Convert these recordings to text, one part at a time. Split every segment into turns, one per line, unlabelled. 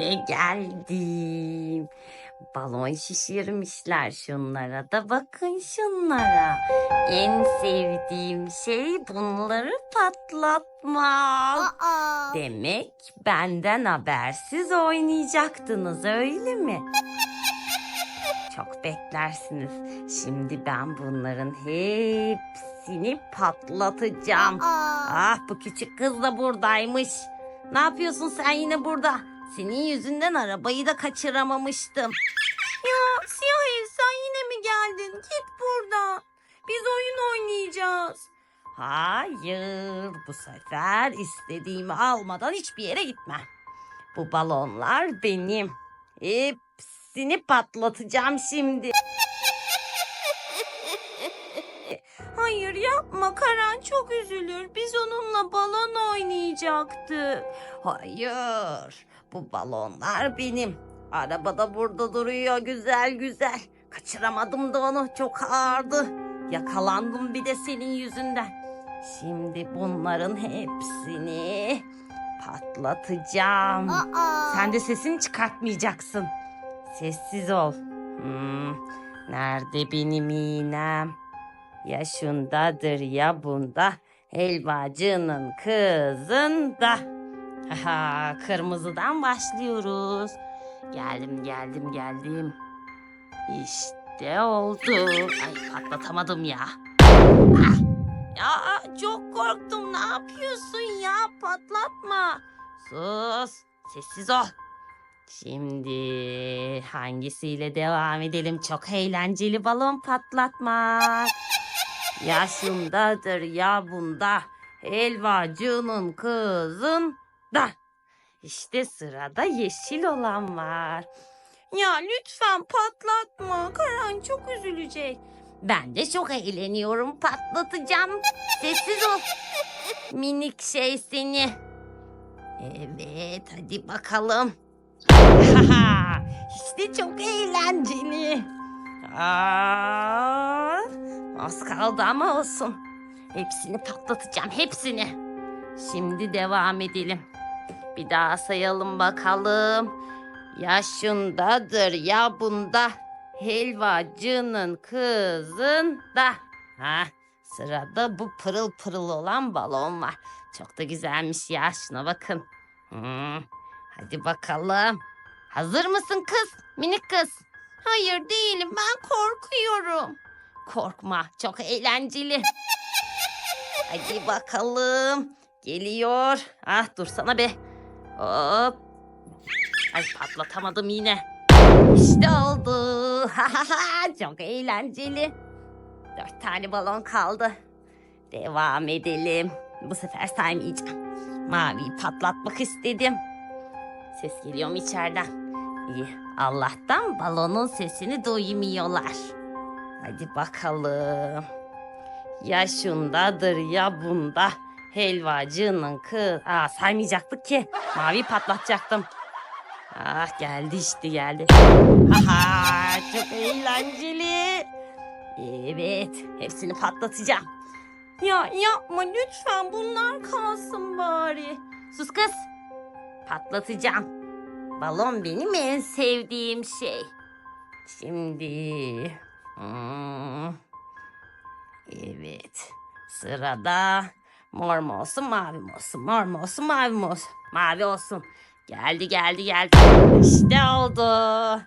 İşte geldim. Balon şişirmişler şunlara da bakın şunlara. En sevdiğim şey bunları patlatmak.
Aa.
Demek benden habersiz oynayacaktınız öyle mi? Çok beklersiniz. Şimdi ben bunların hepsini patlatacağım.
Aa.
Ah bu küçük kız da buradaymış. Ne yapıyorsun sen yine burada? Senin yüzünden arabayı da kaçıramamıştım. Ya Siyah sen yine mi geldin? Git buradan. Biz oyun oynayacağız. Hayır bu sefer istediğimi almadan hiçbir yere gitmem. Bu balonlar benim. Hepsini patlatacağım şimdi. Hayır yapma Karan çok üzülür. Biz onunla balon oynayacaktık. Hayır bu balonlar benim. Arabada burada duruyor güzel güzel. Kaçıramadım da onu çok ağırdı. Yakalandım bir de senin yüzünden. Şimdi bunların hepsini patlatacağım.
Aa.
Sen de sesini çıkartmayacaksın. Sessiz ol. Hmm, nerede benim iğnem? Ya şundadır ya bunda. Helvacının kızında. Haha, kırmızıdan başlıyoruz. Geldim geldim geldim. İşte oldu. Ay patlatamadım ya. Ah! Ya çok korktum. Ne yapıyorsun ya? Patlatma. Sus. Sessiz ol. Şimdi hangisiyle devam edelim? Çok eğlenceli balon patlatmak. Ya şundadır ya bunda. Helvacının kızında. İşte sırada yeşil olan var. Ya lütfen patlatma. Karan çok üzülecek. Ben de çok eğleniyorum. Patlatacağım. Sessiz ol. Minik şey seni. Evet hadi bakalım. işte çok eğlenceli. Aa, az kaldı ama olsun. Hepsini patlatacağım hepsini. Şimdi devam edelim. Bir daha sayalım bakalım. Ya şundadır ya bunda. Helvacının kızında. Ha, sırada bu pırıl pırıl olan balon var. Çok da güzelmiş ya şuna bakın. Hmm, hadi bakalım. Hazır mısın kız? Minik kız. Hayır değilim ben korkuyorum. Korkma çok eğlenceli. Hadi bakalım. Geliyor. Ah dursana be. Hop. Ay patlatamadım yine. İşte oldu. Çok eğlenceli. Dört tane balon kaldı. Devam edelim. Bu sefer saymayacağım. Maviyi patlatmak istedim. Ses geliyor mu içeriden? İyi. Allah'tan balonun sesini duymuyorlar. Hadi bakalım. Ya şundadır ya bunda. Helvacının kız. Aa saymayacaktık ki. Mavi patlatacaktım. Ah geldi işte geldi. Aha çok eğlenceli. Evet hepsini patlatacağım. Ya yapma lütfen bunlar kalsın bari. Sus kız. Patlatacağım. Balon benim en sevdiğim şey. Şimdi... hmm, Evet. Sırada mor mu olsun mavi mi olsun? Mor mu olsun mavi mi olsun? Mavi olsun. Geldi geldi geldi. İşte oldu.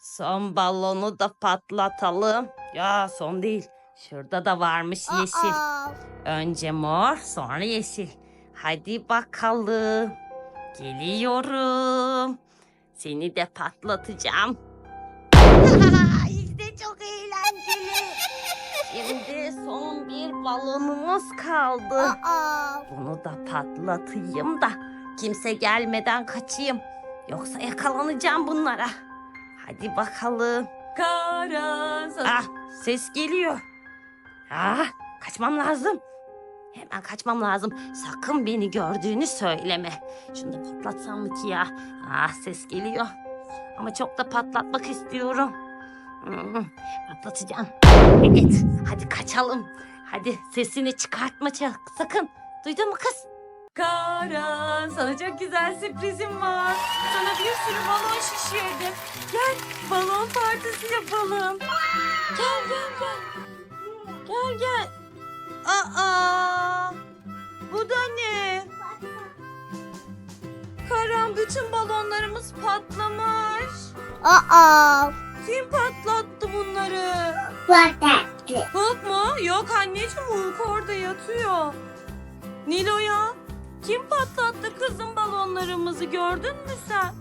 Son balonu da patlatalım. Ya son değil. Şurada da varmış yeşil. Önce mor sonra yeşil. Hadi bakalım. Geliyorum. Seni de patlatacağım. işte çok eğlenceli. Şimdi son bir balonumuz kaldı.
Aa.
Bunu da patlatayım da kimse gelmeden kaçayım. Yoksa yakalanacağım bunlara. Hadi bakalım.
Karan
Ah ses geliyor. Ah kaçmam lazım. Hemen kaçmam lazım. Sakın beni gördüğünü söyleme. Şunu da patlatsam mı ki ya? Ah ses geliyor. Ama çok da patlatmak istiyorum. Hmm, patlatacağım. Evet hadi kaçalım. Hadi sesini çıkartma sakın. Duydun mu kız?
Karan sana çok güzel sürprizim var. Sana bir sürü balon şişirdim. Gel balon partisi yapalım. Gel gel gel. Gel gel. Aa! Bu da ne? Karan bütün balonlarımız patlamış.
Uh-oh.
Kim patlattı bunları?
That?
Hulk mu? Yok anneciğim Hulk orada yatıyor. Nilo'ya kim patlattı kızım balonlarımızı gördün mü sen?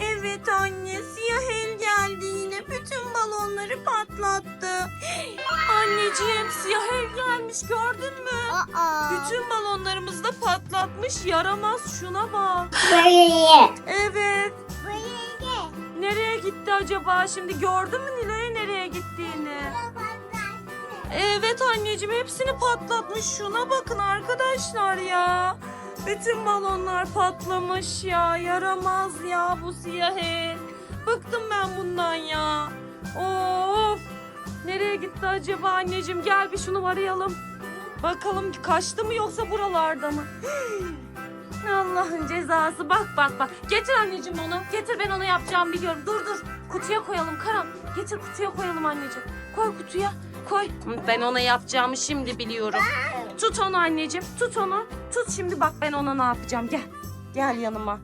Evet anne siyah el geldi yine bütün balonları patlattı. Anneciğim siyah el gelmiş gördün mü?
Uh-oh.
Bütün balonlarımızı da patlatmış yaramaz şuna bak. Evet. Nereye gitti acaba şimdi gördün mü Nilo'ya nereye gittiğini? Evet anneciğim hepsini patlatmış. Şuna bakın arkadaşlar ya. Bütün balonlar patlamış ya. Yaramaz ya bu siyah el. Bıktım ben bundan ya. Of. Nereye gitti acaba anneciğim? Gel bir şunu arayalım. Bakalım kaçtı mı yoksa buralarda mı? Allah'ın cezası. Bak bak bak. Getir anneciğim onu. Getir ben onu yapacağımı biliyorum. Dur dur. Kutuya koyalım Karan. Getir kutuya koyalım anneciğim. Koy kutuya. Koy. Ben ona yapacağımı şimdi biliyorum. Tut onu anneciğim. Tut onu. Tut şimdi bak ben ona ne yapacağım. Gel. Gel yanıma.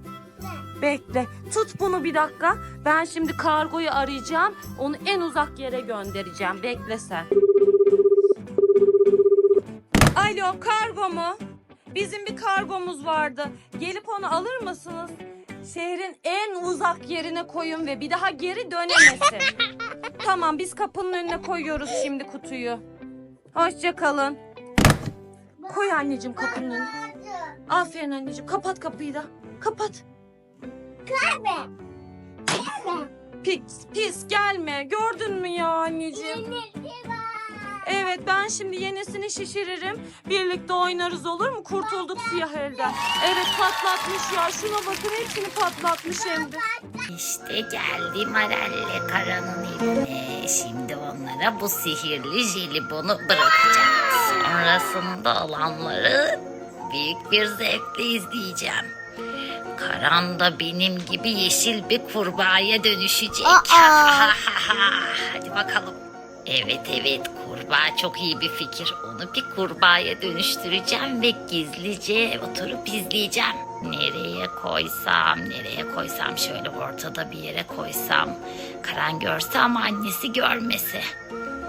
Bekle. Tut bunu bir dakika. Ben şimdi kargoyu arayacağım. Onu en uzak yere göndereceğim. Bekle sen. Alo kargo mu? Bizim bir kargomuz vardı. Gelip onu alır mısınız? Şehrin en uzak yerine koyun ve bir daha geri dönemesin. tamam biz kapının önüne koyuyoruz şimdi kutuyu. Hoşça kalın. Koy anneciğim kapının önüne. Aferin anneciğim. Kapat kapıyı da. Kapat. Pis, pis gelme. Gördün mü ya anneciğim? Ben şimdi yenisini şişiririm. Birlikte oynarız olur mu? Kurtulduk siyah elden. Evet patlatmış ya. Şuna bakın hepsini patlatmış hem de.
İşte geldi Marelle Kara'nın evine. Şimdi onlara bu sihirli jelibonu bırakacağım. Sonrasında olanları büyük bir zevkle izleyeceğim. Karan da benim gibi yeşil bir kurbağaya dönüşecek.
Aa!
Hadi bakalım. Evet evet kurbağa çok iyi bir fikir. Onu bir kurbağaya dönüştüreceğim ve gizlice oturup izleyeceğim. Nereye koysam, nereye koysam şöyle ortada bir yere koysam. Karan görse ama annesi görmese.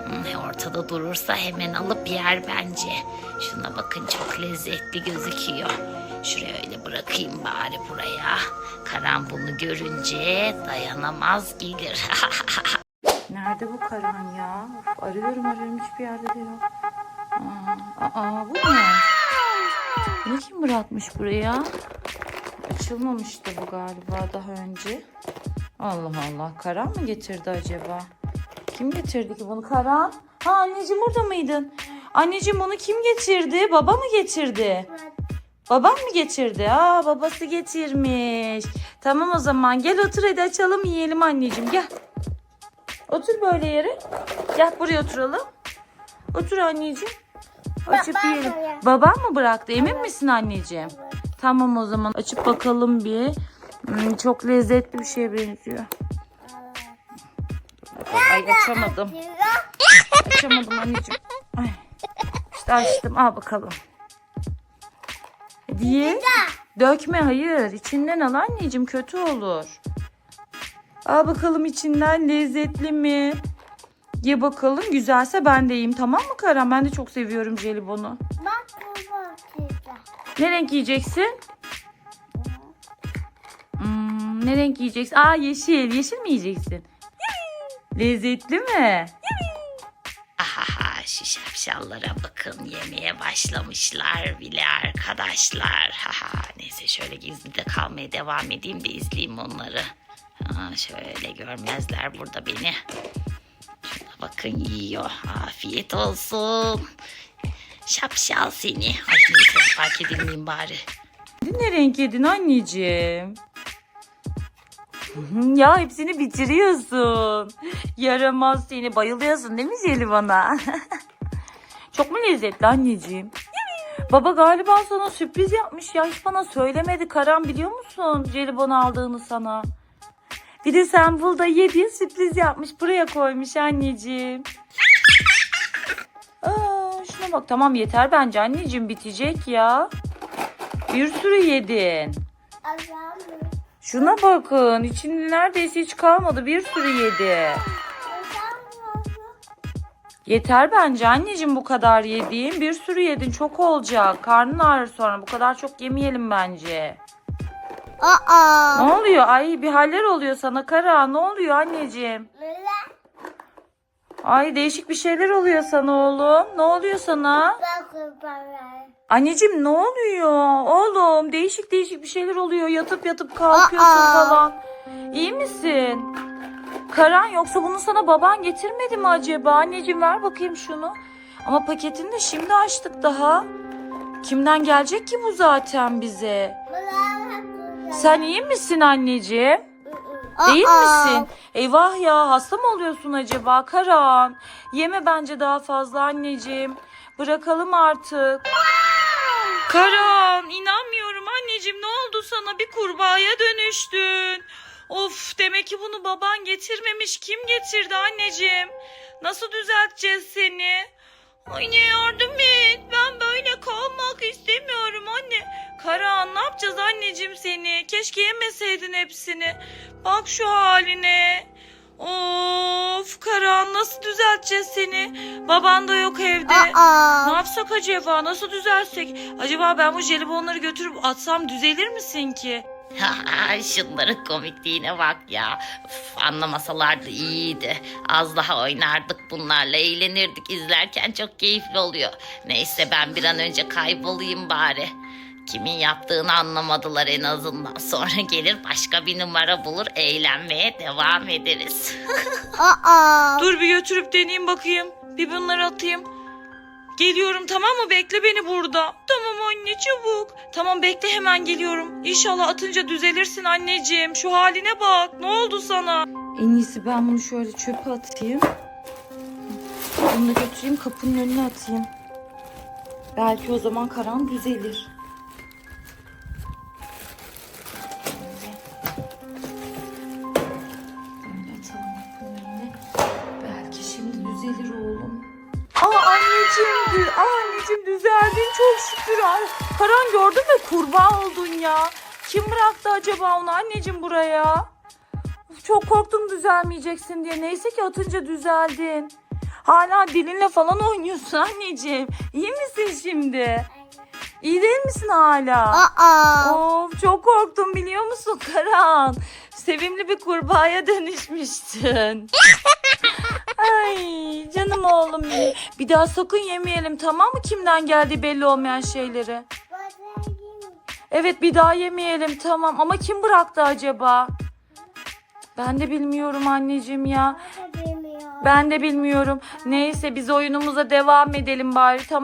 Hmm, ortada durursa hemen alıp yer bence. Şuna bakın çok lezzetli gözüküyor. Şuraya öyle bırakayım bari buraya. Karan bunu görünce dayanamaz gelir.
Nerede bu Karan ya? Of, arıyorum arıyorum hiçbir yerde değil o. Aa, aa bu ne? Bunu kim bırakmış buraya? Açılmamıştı bu galiba daha önce. Allah Allah Karan mı getirdi acaba? Kim getirdi ki bunu Karan? Ha anneciğim burada mıydın? Anneciğim bunu kim getirdi? Baba mı getirdi? Babam mı getirdi? Aa babası getirmiş. Tamam o zaman gel otur hadi açalım yiyelim anneciğim gel. Otur böyle yere. Gel buraya oturalım. Otur anneciğim. Açıp
Babam
yiyelim.
buraya.
Babam mı bıraktı? Emin misin anneciğim? Tamam o zaman açıp bakalım bir. Hmm, çok lezzetli bir şeye benziyor. Ay açamadım. Açamadım anneciğim. Ay. İşte açtım. Al bakalım. Diye. Dökme hayır. İçinden al anneciğim kötü olur. Al bakalım içinden lezzetli mi? Ye bakalım güzelse ben de yiyeyim tamam mı Karan? Ben de çok seviyorum jelibonu.
Bak bu bakıyor.
Ne renk yiyeceksin? Hmm, ne renk yiyeceksin? Aa yeşil. Yeşil mi yiyeceksin? Lezzetli mi?
Ahaha şu şapşallara bakın yemeye başlamışlar bile arkadaşlar. Haha neyse şöyle gizli de kalmaya devam edeyim de izleyeyim onları. Ha, şöyle görmezler burada beni. Şuna bakın yiyor. Afiyet olsun. Şapşal seni. Ay neyse fark edilmeyeyim bari.
Ne renk yedin anneciğim? Ya hepsini bitiriyorsun. Yaramaz seni. Bayılıyorsun değil mi jelibona? Çok mu lezzetli anneciğim? Baba galiba sana sürpriz yapmış ya. Hiç bana söylemedi Karan biliyor musun? Jelibon aldığını sana.
Bir de sen burada yediğin sürpriz yapmış. Buraya koymuş anneciğim. Aa, şuna bak tamam yeter bence anneciğim bitecek ya. Bir sürü yedin. Şuna bakın içinde neredeyse hiç kalmadı bir sürü yedi. Yeter bence anneciğim bu kadar yediğin. Bir sürü yedin çok olacak. Karnın ağrır sonra bu kadar çok yemeyelim bence.
Aa.
Ne oluyor? Ay bir haller oluyor sana Kara. Ne oluyor anneciğim? Ay değişik bir şeyler oluyor sana oğlum. Ne oluyor sana? Anneciğim ne oluyor? Oğlum değişik değişik bir şeyler oluyor. Yatıp yatıp kalkıyorsun
Aa.
falan. İyi misin? Karan yoksa bunu sana baban getirmedi mi acaba? Anneciğim ver bakayım şunu. Ama paketini de şimdi açtık daha. Kimden gelecek ki bu zaten bize? Sen iyi misin anneciğim? Değil misin? Eyvah ya hasta mı oluyorsun acaba Karan? Yeme bence daha fazla anneciğim. Bırakalım artık. Karan inanmıyorum anneciğim ne oldu sana bir kurbağaya dönüştün. Of demek ki bunu baban getirmemiş. Kim getirdi anneciğim? Nasıl düzelteceğiz seni? Anne yardım et. Ben böyle kalmak istemiyorum anne. Karan ne yapacağız anneciğim seni? Keşke yemeseydin hepsini. Bak şu haline. Of Karan nasıl düzelteceğiz seni? Baban da yok evde. Ne
Aa.
yapsak acaba? Nasıl düzelsek? Acaba ben bu jelibonları götürüp atsam düzelir misin ki?
Şunların komikliğine bak ya. Üf, anlamasalardı iyiydi. Az daha oynardık bunlarla eğlenirdik. İzlerken çok keyifli oluyor. Neyse ben bir an önce kaybolayım bari. Kimin yaptığını anlamadılar en azından. Sonra gelir başka bir numara bulur eğlenmeye devam ederiz.
Aa.
Dur bir götürüp deneyeyim bakayım. Bir bunları atayım. Geliyorum tamam mı? Bekle beni burada. Tamam anne çabuk. Tamam bekle hemen geliyorum. İnşallah atınca düzelirsin anneciğim. Şu haline bak. Ne oldu sana? En iyisi ben bunu şöyle çöpe atayım. Bunu da götüreyim kapının önüne atayım. Belki o zaman karan düzelir. Böyle atalım kapının önüne. Belki şimdi düzelir oğlum. Anneciğim, anneciğim düzeldin çok şükür. Karan gördün mü kurbağa oldun ya. Kim bıraktı acaba onu anneciğim buraya? Çok korktum düzelmeyeceksin diye. Neyse ki atınca düzeldin. Hala dilinle falan oynuyorsun anneciğim. İyi misin şimdi? İyi değil misin hala?
Aa.
Of çok korktum biliyor musun Karan? Sevimli bir kurbağaya dönüşmüştün. Ay canım oğlum benim. Bir daha sakın yemeyelim tamam mı kimden geldiği belli olmayan şeyleri. Evet bir daha yemeyelim tamam ama kim bıraktı acaba? Ben de bilmiyorum anneciğim ya. Ben de bilmiyorum. Neyse biz oyunumuza devam edelim bari tamam